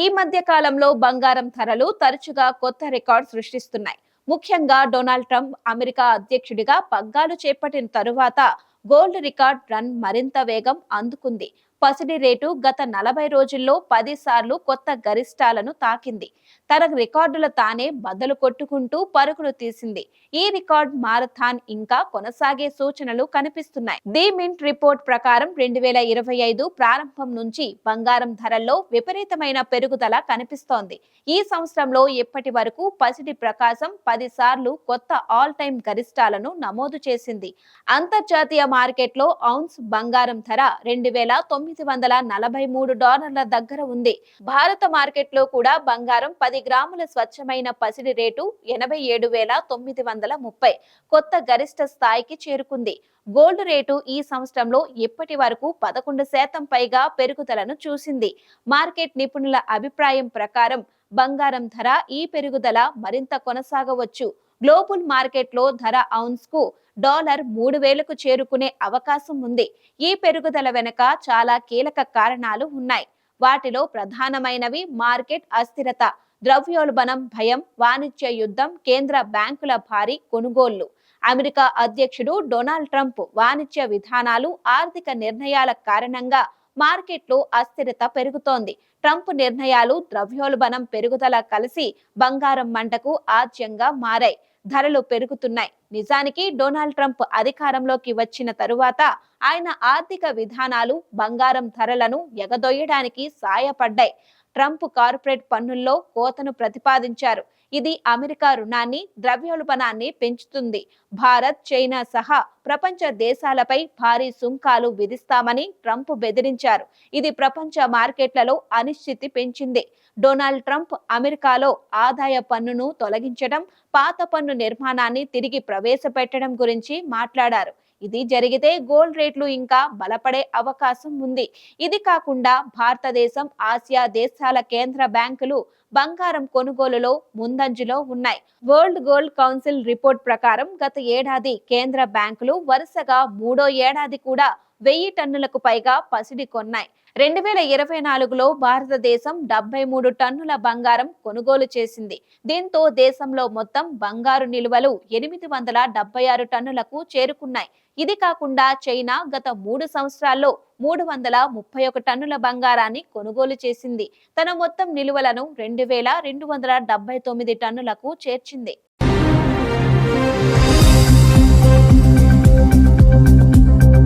ఈ మధ్య కాలంలో బంగారం ధరలు తరచుగా కొత్త రికార్డ్ సృష్టిస్తున్నాయి. ముఖ్యంగా డొనాల్డ్ ట్రంప్ అమెరికా అధ్యక్షుడిగా పగ్గాలు చేపట్టిన తరువాత గోల్డ్ రికార్డ్ రన్ మరింత వేగం అందుకుంది. పసిడి రేటు గత నలభై రోజుల్లో పది సార్లు కొత్త గరిష్టాలను తాకింది. తన రికార్డుల తానే బద్దలు కొట్టుకుంటూ పరుగులు తీసింది. ఈ రికార్డ్ మారథాన్ ఇంకా కొనసాగే సూచనలు కనిపిస్తున్నాయి. ది మింట్ రిపోర్ట్ ప్రకారం రెండు వేల ఇరవై ఐదు ప్రారంభం నుంచి బంగారం ధరల్లో విపరీతమైన పెరుగుదల కనిపిస్తోంది. ఈ సంవత్సరంలో ఇప్పటి వరకు పసిడి ప్రకాశం పది సార్లు కొత్త ఆల్ టైమ్ గరిష్టాలను నమోదు చేసింది. అంతర్జాతీయ మార్కెట్లో ఔన్స్ బంగారం ధర రెండు వేల తొమ్మిది వందల నలభై మూడు డాలర్ల దగ్గర ఉంది. భారత మార్కెట్లో కూడా బంగారం పది గ్రాముల స్వచ్ఛమైన పసిడి రేటు ఎనభై ఏడు వేల తొమ్మిది వందల ముప్పై కొత్త గరిష్ట స్థాయికి చేరుకుంది. గోల్డ్ రేటు ఈ సంవత్సరంలో ఇప్పటి వరకు పదకొండు శాతం పైగా పెరుగుదలను చూసింది. మార్కెట్ నిపుణుల అభిప్రాయం ప్రకారం బంగారం ధర ఈ పెరుగుదల మరింత కొనసాగవచ్చు. గ్లోబల్ మార్కెట్లో ధర ఔన్స్కు డాలర్ మూడు వేలకు చేరుకునే అవకాశం ఉంది. ఈ పెరుగుదల వెనుక చాలా కీలక కారణాలు ఉన్నాయి. వాటిలో ప్రధానమైనవి మార్కెట్ అస్థిరత ద్రవ్యోల్బణం భయం వాణిజ్య యుద్ధం కేంద్ర బ్యాంకుల భారీ కొనుగోళ్ళు. అమెరికా అధ్యక్షుడు డొనాల్డ్ ట్రంప్ వాణిజ్య విధానాలు ఆర్థిక నిర్ణయాల కారణంగా మార్కెట్లో అస్థిరత పెరుగుతోంది. ట్రంప్ నిర్ణయాలు ద్రవ్యోల్బణం పెరుగుదల కలిసి బంగారం మంటకు ఆజ్యంగా మారాయి. ధరలు పెరుగుతున్నాయి. నిజానికి డొనాల్డ్ ట్రంప్ అధికారంలోకి వచ్చిన తరువాత ఆయన ఆర్థిక విధానాలు బంగారం ధరలను ఎగదొయ్యడానికి సాయపడ్డాయి. ట్రంప్ కార్పొరేట్ పన్నుల్లో కోతను ప్రతిపాదించారు. ఇది అమెరికా రుణాన్ని ద్రవ్యోల్బణాన్ని పెంచుతుంది. భారత్ చైనా సహా ప్రపంచ దేశాలపై భారీ సుంకాలు విధిస్తామని ట్రంప్ బెదిరించారు. ఇది ప్రపంచ మార్కెట్లలో అనిశ్చితి పెంచింది. డొనాల్డ్ ట్రంప్ అమెరికాలో ఆదాయ పన్నును తొలగించడం పాత పన్ను నిర్మాణాన్ని తిరిగి ప్రవేశపెట్టడం గురించి మాట్లాడారు. ఇది జరిగితే గోల్డ్ రేట్లు ఇంకా బలపడే అవకాశం ఉంది. ఇది కాకుండా భారతదేశం ఆసియా దేశాల కేంద్ర బ్యాంకులు బంగారం కొనుగోలులో ముందంజలో ఉన్నాయి. వరల్డ్ గోల్డ్ కౌన్సిల్ రిపోర్ట్ ప్రకారం గత ఏడాది కేంద్ర బ్యాంకులు వరుసగా మూడో ఏడాది కూడా వెయ్యి టన్నులకు పైగా పసిడి కొన్నాయి. రెండు వేల ఇరవై నాలుగులో భారతదేశం డెబ్బై మూడు టన్నుల బంగారం కొనుగోలు చేసింది. దీంతో దేశంలో మొత్తం బంగారు నిల్వలు ఎనిమిది వందల డెబ్బై ఆరు టన్నులకు చేరుకున్నాయి. ఇది కాకుండా చైనా గత మూడు సంవత్సరాల్లో మూడు వందల ముప్పై ఒక టన్నుల బంగారాన్ని కొనుగోలు చేసింది. తన మొత్తం నిల్వలను రెండు వేల రెండు వందల డెబ్బై తొమ్మిది టన్నులకు చేర్చింది.